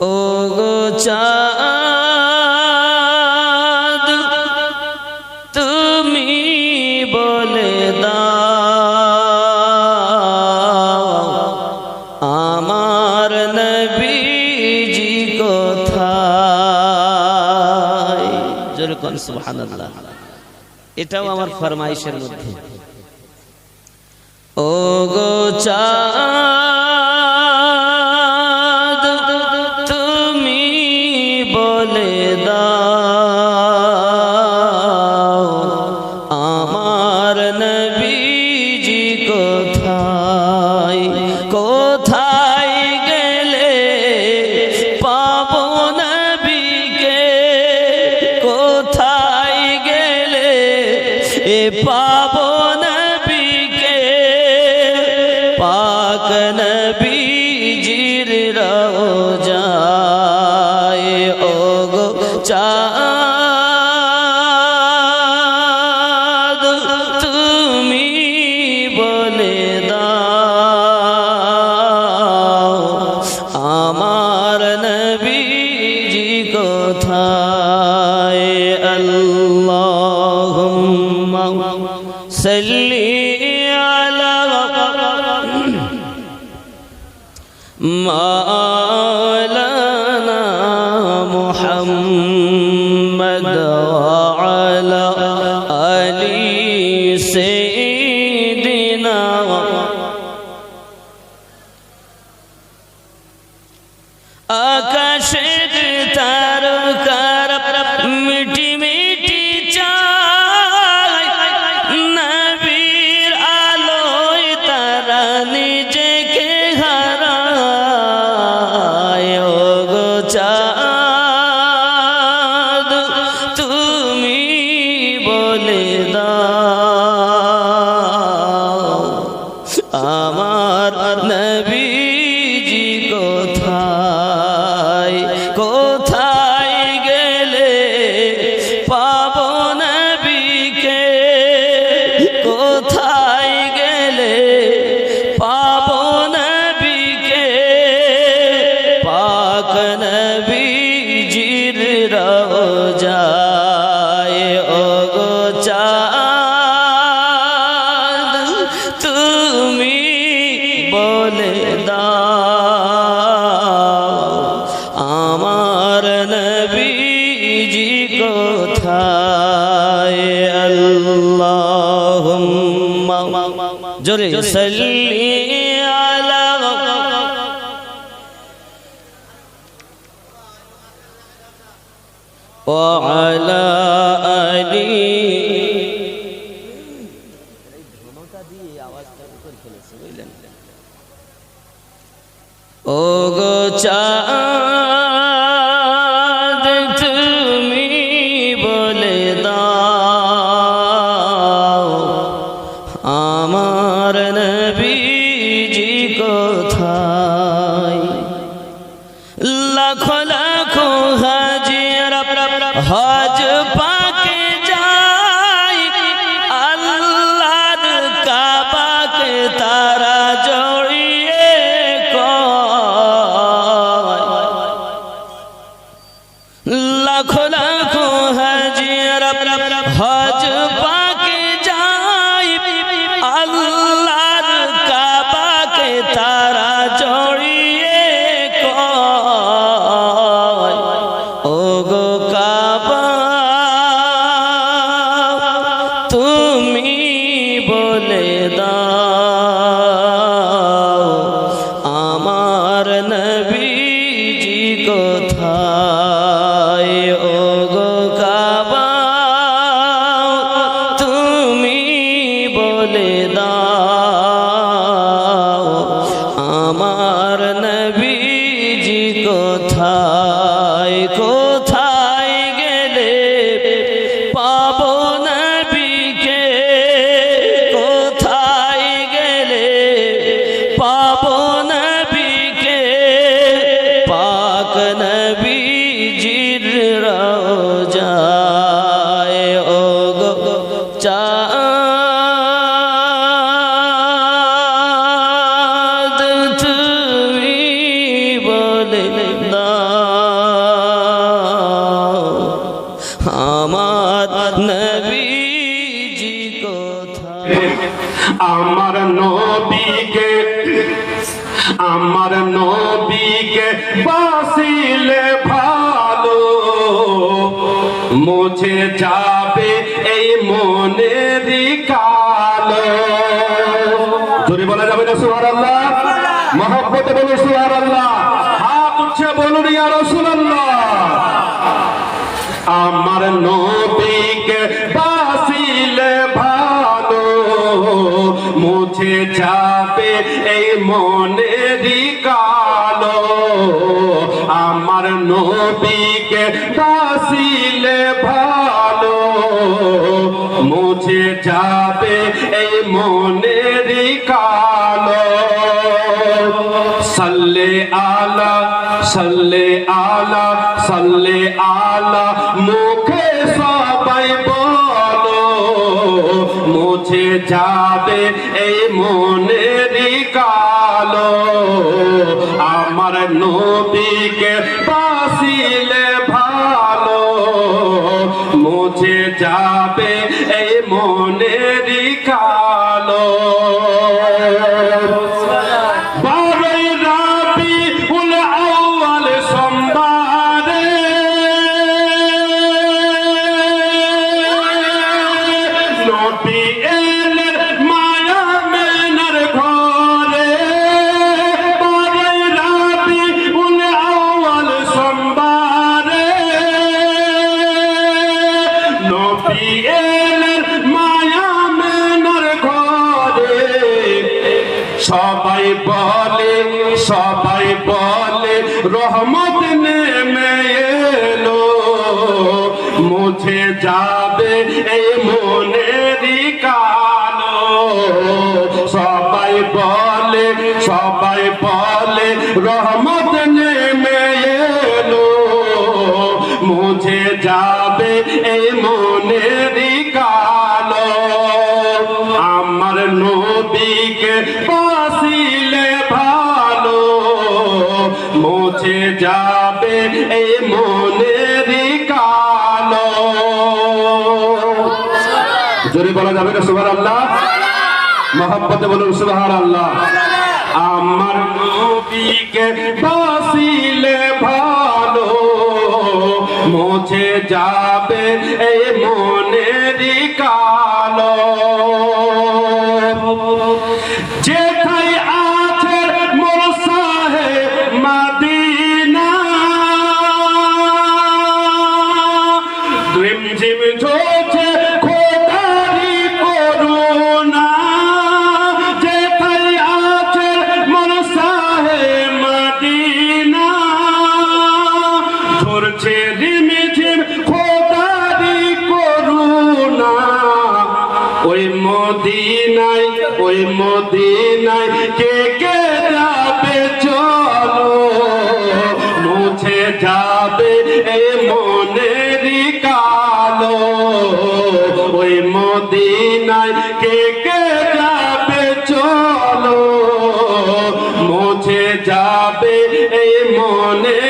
ও গো চাঁদ, তুমি বলে আমার নবীজি কোথায়? জোরে কোন এটাও আমার ফরমাইশের মধ্যে। ও গো চাঁদ নবীজি কোথায়? কোথায় গেলে পাব নবীকে? কোথায় গেলে এ পাব নবীকে? পাক নবীজির রওজা কোথায় আল্লাহ সাল্লি আলা মাওলানা মুহাম্মদ ওয়া আলা আলি সে জোরে সাল্লি আলা وعلى آله ও গো চা হজ পা কোথা আমার নবীকে আমার নবীকে বাসিলে ভালো। মুছে যাবে এই মনের কালো। জোরে বলা যাবে না সুহার আল্লাহ মহব্বতে বলে সুহার আল্লাহ হাত উঠছে বলুন ইয়া রাসূলুল্লাহ। আমার নবীকে বাসিলে মুছে যাবে এই মনেরই কালো আমার নবীকে বাসিলে ভালো মুছে যাবে এই মনেরই কালো সাল্লে আলা সাল্লে আলা সাল্লে আলা মুখে যাবে এই মনেরই কালো। আমার নবীকে মুছে যাবে এই মনেরই কালো। সবাই বলে সবাই বলে, রহমত নেমে এলো। মুছে যাবে এই মনেরই কালো। আমার নবীকে বাসিলে ভালো। মুছে যাবে এই মনেরই জোরে বলা যাবে না সুবাহ আল্লাহ মহব্বতে বলুন সুবাহ আল্লাহ আমার নবীকে বাসিলে ভালো, মুছে যাবে এই মনেরই কালো। যেথায় আছে ওই মদিনায় ওই মদিনায় কে কে যাবে চলো? মুছে যাবে এ মনেরই কালো। ওই মদিনায় কে কে যাবে চলো? মুছে যাবে এই মনেরই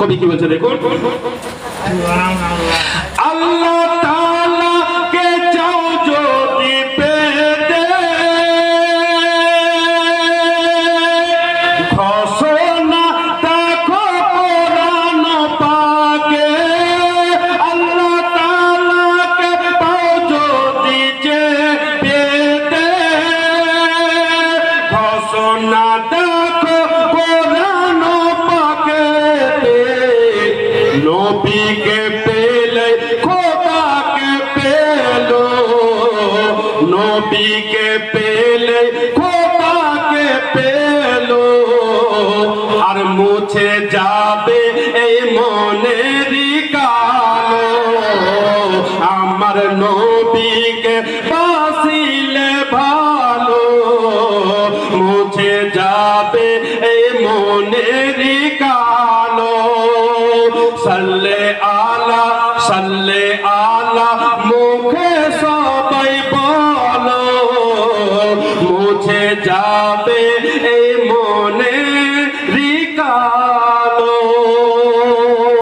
কবি কি বলছে দেখুন। আল্লাহ নবীকে পেলে খোদাকে পেল। আর মুছে যাবে এই মনেরই কালো। আমার নবীকে বাসিলে ভালো। মুছে যাবে এই মনের কালো।